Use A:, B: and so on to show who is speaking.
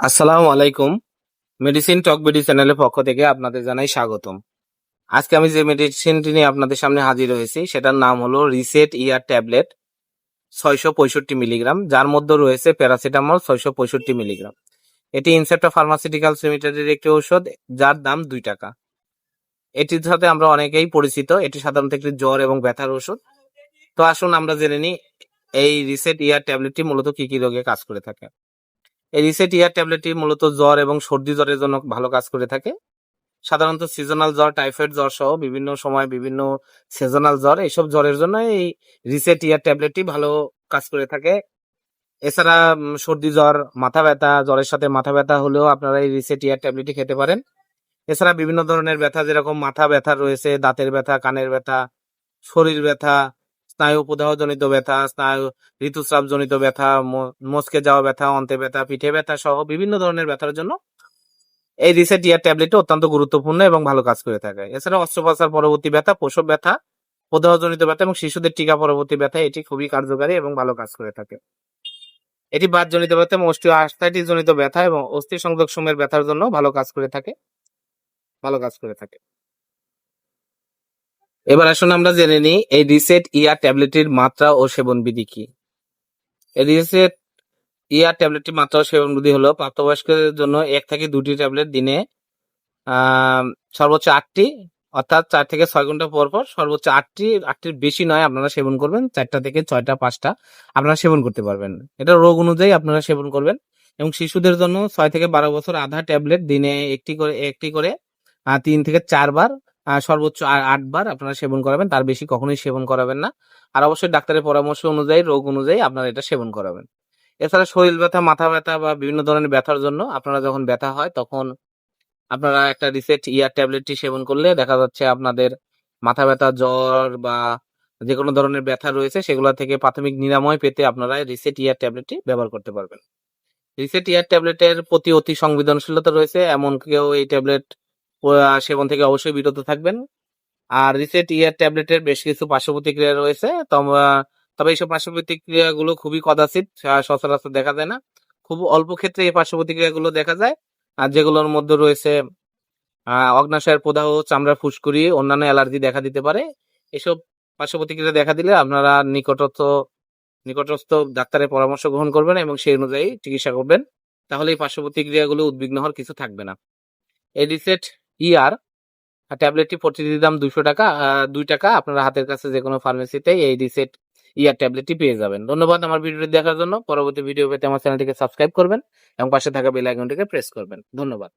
A: আসসালামু আলাইকুম। মেডিসিন টক বিডি চ্যানেলের পক্ষ থেকে আপনাদের জানাই স্বাগতম। আজকে আমি যে মেডিসিনটি নিয়ে আপনাদের সামনে হাজির হয়েছি, সেটার নাম হলো রিসেট ইয়ার ট্যাবলেট ছয়শো পঁয়ষট্টি মিলিগ্রাম যার মধ্যে রয়েছে প্যারাসিটামল ছয়শো পঁয়ষট্টি মিলিগ্রাম এটি ইনসেপ্টা ফার্মাসিউটিক্যালস লিমিটেডের একটি ঔষধ, যার দাম দুই টাকা। এটির সাথে আমরা অনেকেই পরিচিত, এটি সাধারণত একটি জ্বর এবং ব্যথার ওষুধ তো আসুন আমরা জেনে নিই, এই রিসেট ইয়ার ট্যাবলেটটি মূলত কি কি রোগে কাজ করে থাকে। এই রিসেট ইয়ার ট্যাবলেটটি মূলত জ্বর এবং সর্দি জ্বরের জন্য ভালো কাজ করে থাকে। সাধারণত সিজনাল জ্বর টাইফয়েড জ্বর সহ বিভিন্ন সময় বিভিন্ন সিজনাল জ্বর, এইসব জ্বরের জন্য এই রিসেট ইয়ার ট্যাবলেটটি ভালো কাজ করে থাকে। এছাড়া সর্দি জ্বর, মাথা ব্যথা, জ্বরের সাথে মাথা ব্যথা হলেও আপনারা এই রিসেট ইয়ার ট্যাবলেটটি খেতে পারেন। এছাড়া বিভিন্ন ধরনের ব্যথা, যেরকম মাথা ব্যথা রয়েছে, দাঁতের ব্যথা, কানের ব্যথা, শরীর ব্যথা স্নায়ু প্রদাহজনিত ব্যথা, স্নায়ু ঋতুস্রাব জনিত ব্যথা মস্কে যাওয়া ব্যথা, অন্তে ব্যথা, পিঠে ব্যথা সহ বিভিন্ন ধরনের ব্যথার জন্য এই রিসেট ইয়ার ট্যাবলেটটি অত্যন্ত গুরুত্বপূর্ণ এবং ভালো কাজ করে থাকে। এছাড়া অস্ত্রোপচার পরবর্তী ব্যথা, প্রসব ব্যথা, প্রদাহজনিত ব্যথা এবং শিশুদের টিকা পরবর্তী ব্যথা, এটি খুবই কার্যকারী এবং ভালো কাজ করে থাকে। এটি বাতজনিত ব্যথা এবং অস্টিও আর্থাইটিস জনিত ব্যথা এবং অস্থি সংযোগ সময়ের ব্যথার জন্য ভালো কাজ করে থাকে। ভালো কাজ করে থাকে। এবার আসুন আমরা জেনে নিই, এই রিসেট ইয়ার ট্যাবলেটের মাত্রা ও সেবন বিধি কি রিসেট ইয়ার ট্যাবলেটটির মাত্রা ও সেবন বিধি হলো প্রাপ্তবয়স্কদের জন্য এক থেকে দুটি ট্যাবলেট দিনে সর্বোচ্চ আটটি, অর্থাৎ চার থেকে ছয় ঘণ্টা পর পর সর্বোচ্চ আটটি, আটটির বেশি নয়, আপনারা সেবন করবেন, চারটা থেকে ছয়টা, পাঁচটা, আপনারা সেবন করতে পারবেন। এটা রোগ অনুযায়ী আপনারা সেবন করবেন এবং শিশুদের জন্য ছয় থেকে বারো বছর আধা ট্যাবলেট দিনে একটি করে একটি করে তিন থেকে চারবার সর্বোচ্চ আটবার আপনারা সেবন করাবেন, তার বেশি কখনোই সেবন করাবেন না। আর অবশ্যই ডাক্তারের পরামর্শ অনুযায়ী, রোগ অনুযায়ী আপনারা এটা সেবন করাবেন। এছাড়া শরীর ব্যথা, মাথা ব্যথা বা বিভিন্ন ধরনের ব্যথার জন্য আপনারা যখন ব্যথা হয়, তখন আপনারা একটা রিসেট ইয়ার ট্যাবলেটটি সেবন করলে দেখা যাচ্ছে আপনাদের মাথা ব্যথা, জ্বর বা যে কোনো ধরনের ব্যথা রয়েছে, সেগুলো থেকে প্রাথমিক নিরাময় পেতে আপনারা রিসেট ইয়ার ট্যাবলেটটি ব্যবহার করতে পারবেন। রিসেট ইয়ার ট্যাবলেটের প্রতি অতি সংবেদনশীলতা রয়েছে, এমন কেউ এই ট্যাবলেট সেবন থেকে অবশ্যই বিরত থাকবেন। আর রিসেট ইয়ার ট্যাবলেটের বেশ কিছু পার্শ্ব প্রতিক্রিয়া রয়েছে তবে- এইসব পার্শ্ব প্রতিক্রিয়াগুলো খুবই কদাচিত সচরাচর দেখা যায় না। খুব অল্প ক্ষেত্রে এই পার্শ্ব প্রতিক্রিয়াগুলো দেখা যায়। আর যেগুলোর মধ্যে রয়েছে অগ্নাশয়ের প্রদাহ, চামড়া ফুসকুড়ি, অন্যান্য অ্যালার্জি দেখা দিতে পারে। এসব পার্শ্ব প্রতিক্রিয়া দেখা দিলে আপনারা নিকটস্থ নিকটস্থ ডাক্তারের পরামর্শ গ্রহণ করবেন এবং সেই অনুযায়ী চিকিৎসা করবেন। তাহলে এই পার্শ্ব প্রতিক্রিয়াগুলো উদ্বিগ্ন হওয়ার কিছু থাকবে না। এই রিসেট ইয়ার ট্যাবলেটটি প্রতিটি দাম দুশো টাকা দুই টাকা আপনারা হাতের কাছে যে কোনো ফার্মেসিতে এই রিসেট ইয়ার ট্যাবলেটটি পেয়ে যাবেন। ধন্যবাদ আমার ভিডিওটি দেখার জন্য। পরবর্তী ভিডিও পেতে আমার চ্যানেলটিকে সাবস্ক্রাইব করবেন এবং পাশে থাকা বেল আইকনটিকে প্রেস করবেন। ধন্যবাদ।